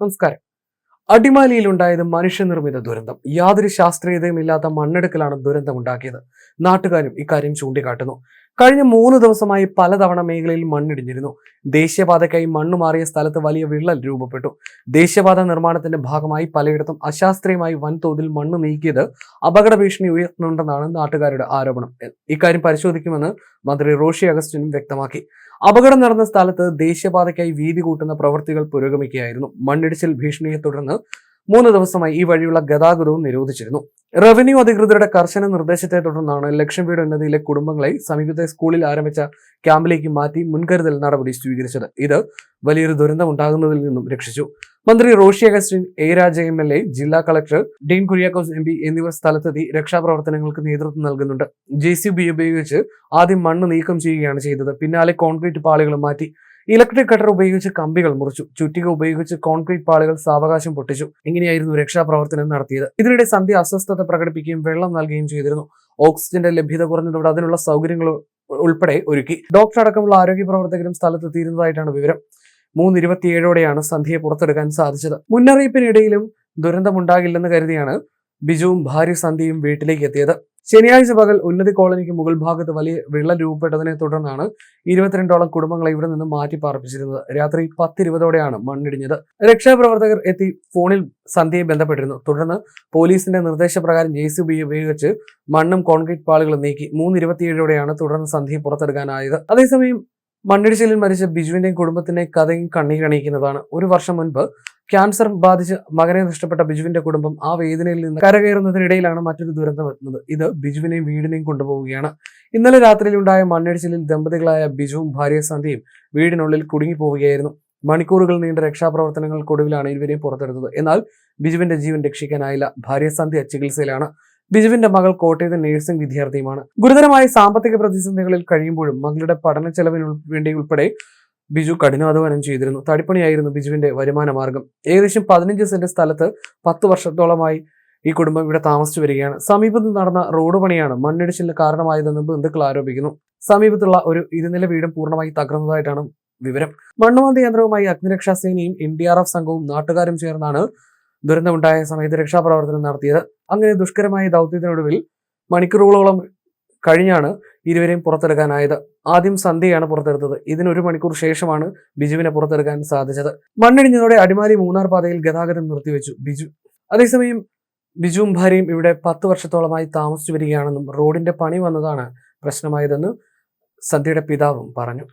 നമസ്കാരം. അടിമാലിയിലുണ്ടായത് മനുഷ്യനിർമ്മിത ദുരന്തം. യാതൊരു ശാസ്ത്രീയതയും ഇല്ലാത്ത മണ്ണെടുക്കലാണ് ദുരന്തമുണ്ടാക്കിയത്. നാട്ടുകാരും ഇക്കാര്യം ചൂണ്ടിക്കാട്ടുന്നു. കഴിഞ്ഞ മൂന്ന് ദിവസമായി പലതവണ മേഖലയിൽ മണ്ണിടിഞ്ഞിരുന്നു. ദേശീയപാതയ്ക്കായി മണ്ണ് മാറിയ സ്ഥലത്ത് വലിയ വിള്ളൽ രൂപപ്പെട്ടു. ദേശീയപാത നിർമ്മാണത്തിന്റെ ഭാഗമായി പലയിടത്തും അശാസ്ത്രീയമായി വൻതോതിൽ മണ്ണ് നീക്കിയത് അപകട ഭീഷണി ഉയർത്തുന്നുണ്ടെന്നാണ് നാട്ടുകാരുടെ ആരോപണം. ഇക്കാര്യം പരിശോധിക്കുമെന്ന് മന്ത്രി റോഷി അഗസ്റ്റിനും വ്യക്തമാക്കി. അപകടം നടന്ന സ്ഥലത്ത് ദേശീയപാതയ്ക്കായി വീതി കൂട്ടുന്ന പ്രവൃത്തികൾ പുരോഗമിക്കുകയായിരുന്നു. മണ്ണിടിച്ചിൽ ഭീഷണിയെ തുടർന്ന് മൂന്ന് ദിവസമായി ഈ വഴിയുള്ള ഗതാഗതവും നിരോധിച്ചിരുന്നു. റവന്യൂ അധികൃതരുടെ കർശന നിർദ്ദേശത്തെ തുടർന്നാണ് ലക്ഷം വീട് ഉന്നതിയിലെ കുടുംബങ്ങളെ സമീപത്തെ സ്കൂളിൽ ആരംഭിച്ച ക്യാമ്പിലേക്ക് മാറ്റി മുൻകരുതൽ നടപടി സ്വീകരിച്ചത്. ഇത് വലിയൊരു ദുരന്തം ഉണ്ടാകുന്നതിൽ നിന്നും രക്ഷിച്ചു. മന്ത്രി Roshi Augustine A Raja M L A ജില്ലാ collector Dean Kuriakose M P എന്നിവർ സ്ഥലത്തെത്തി രക്ഷാപ്രവർത്തനങ്ങൾക്ക് നേതൃത്വം നൽകുന്നുണ്ട്. ജെ സി ബി ഉപയോഗിച്ച് ആദ്യം മണ്ണ് നീക്കം ചെയ്യുകയാണ് ചെയ്തത്. പിന്നാലെ കോൺക്രീറ്റ് പാളികൾ മാറ്റി ഇലക്ട്രിക് കട്ടർ ഉപയോഗിച്ച് കമ്പികൾ മുറിച്ചു. ചുറ്റിക ഉപയോഗിച്ച് കോൺക്രീറ്റ് പാളികൾ സാവകാശം പൊട്ടിച്ചു. ഇങ്ങനെയായിരുന്നു രക്ഷാപ്രവർത്തനം നടത്തിയത്. ഇതിനിടെ സന്ധ്യ അസ്വസ്ഥത പ്രകടിപ്പിക്കുകയും വെള്ളം നൽകുകയും ചെയ്തിരുന്നു. ഓക്സിജന്റെ ലഭ്യത കുറഞ്ഞതോടെ അതിനുള്ള സൗകര്യങ്ങൾ ഉൾപ്പെടെ ഒരുക്കി. ഡോക്ടർ അടക്കമുള്ള ആരോഗ്യ പ്രവർത്തകരും സ്ഥലത്തെത്തിയിരുന്നതായിട്ടാണ് വിവരം. മൂന്ന് ഇരുപത്തിയേഴോടെയാണ് സന്ധ്യയെ പുറത്തെടുക്കാൻ സാധിച്ചത്. മുന്നറിയിപ്പിനിടയിലും ദുരന്തമുണ്ടാകില്ലെന്ന് കരുതിയാണ് ബിജുവും ഭാര്യ സന്ധ്യയും വീട്ടിലേക്ക് എത്തിയത്. ശനിയാഴ്ച പകൽ ഉന്നതി കോളനിക്ക് മുകൾ ഭാഗത്ത് വലിയ വിള്ളൽ രൂപപ്പെട്ടതിനെ തുടർന്നാണ് ഇരുപത്തിരണ്ടോളം കുടുംബങ്ങളെ ഇവിടെ നിന്ന് മാറ്റി പാർപ്പിച്ചിരുന്നത്. രാത്രി പത്തിരുപതോടെയാണ് മണ്ണിടിഞ്ഞത്. രക്ഷാപ്രവർത്തകർ എത്തി ഫോണിൽ സന്ധ്യയെ ബന്ധപ്പെട്ടിരുന്നു. തുടർന്ന് പോലീസിന്റെ നിർദ്ദേശപ്രകാരം ജെ സി ബി ഉപയോഗിച്ച് മണ്ണും കോൺക്രീറ്റ് പാളുകളും നീക്കി. മൂന്ന് ഇരുപത്തിയേഴോടെയാണ് തുടർന്ന് സന്ധ്യയെ പുറത്തെടുക്കാനായത്. അതേസമയം മണ്ണിടിച്ചിലിൽ മരിച്ച ബിജുവിന്റെയും കുടുംബത്തിന്റെ കഥയും കണ്ണീരണിയിക്കുന്നതാണ് ഒരു വർഷം മുൻപ് ക്യാൻസർ ബാധിച്ച് മകനെ നഷ്ടപ്പെട്ട ബിജുവിന്റെ കുടുംബം ആ വേദനയിൽ നിന്ന് കരകയറുന്നതിനിടയിലാണ് മറ്റൊരു ദുരന്തം എത്തുന്നത് ഇത് ബിജുവിനെയും വീടിനെയും കൊണ്ടുപോവുകയാണ്. ഇന്നലെ രാത്രിയിൽ രാത്രിയിലുണ്ടായ മണ്ണിടിച്ചിലിൽ ദമ്പതികളായ ബിജുവും ഭാര്യ സന്ധ്യയും വീടിനുള്ളിൽ കുടുങ്ങിപ്പോവുകയായിരുന്നു. മണിക്കൂറുകൾ നീണ്ട രക്ഷാപ്രവർത്തനങ്ങൾക്കൊടുവിലാണ് ഇരുവരെയും പുറത്തെടുത്തത്. എന്നാൽ ബിജുവിന്റെ ജീവൻ രക്ഷിക്കാനായില്ല. ഭാര്യ സന്ധ്യ ചികിത്സയിലാണ്. ബിജുവിന്റെ മകൾ കോട്ടയത്തെ നഴ്സിംഗ് വിദ്യാർത്ഥിയുമാണ്. ഗുരുതരമായ സാമ്പത്തിക പ്രതിസന്ധികളിൽ കഴിയുമ്പോഴും മകളുടെ പഠന ചെലവിന് വേണ്ടി ഉൾപ്പെടെ ബിജു കഠിനാധ്വാനം ചെയ്തിരുന്നു. തടിപ്പണിയായിരുന്നു ബിജുവിന്റെ വരുമാന മാർഗം. ഏകദേശം പതിനഞ്ച് സെന്റ് സ്ഥലത്ത് പത്ത് വർഷത്തോളമായി ഈ കുടുംബം ഇവിടെ താമസിച്ചു വരികയാണ്. സമീപത്ത് നടന്ന റോഡ് പണിയാണ് മണ്ണിടിച്ചിലിന് കാരണമായതെന്ന് ബന്ധുക്കൾ ആരോപിക്കുന്നു. സമീപത്തുള്ള ഒരു ഇരുനില വീടും പൂർണമായി തകർന്നതായിട്ടാണ് വിവരം. മണ്ണുമാന്തി യന്ത്രവുമായി അഗ്നിരക്ഷാ സേനയും എൻ ഡി ആർ എഫ് സംഘവും നാട്ടുകാരും ചേർന്നാണ് ദുരന്തമുണ്ടായ സമയത്ത് രക്ഷാപ്രവർത്തനം നടത്തിയത്. അങ്ങനെ ദുഷ്കരമായ ദൗത്യത്തിനൊടുവിൽ മണിക്കൂറുകളോളം കഴിഞ്ഞാണ് ഇരുവരെയും പുറത്തെടുക്കാനായത്. ആദ്യം സന്ധ്യയാണ് പുറത്തെടുത്തത്. ഇതിനൊരു മണിക്കൂർ ശേഷമാണ് ബിജുവിനെ പുറത്തെടുക്കാൻ സാധിച്ചത്. മണ്ണിടിഞ്ഞതോടെ അടിമാലി മൂന്നാർ പാതയിൽ ഗതാഗതം നിർത്തിവെച്ചു ബിജു. അതേസമയം ബിജുവും ഭാര്യയും ഇവിടെ പത്ത് വർഷത്തോളമായി താമസിച്ചു വരികയാണെന്നും റോഡിന്റെ പണി വന്നതാണ് പ്രശ്നമായതെന്ന് സന്ധ്യയുടെ പിതാവും പറഞ്ഞു.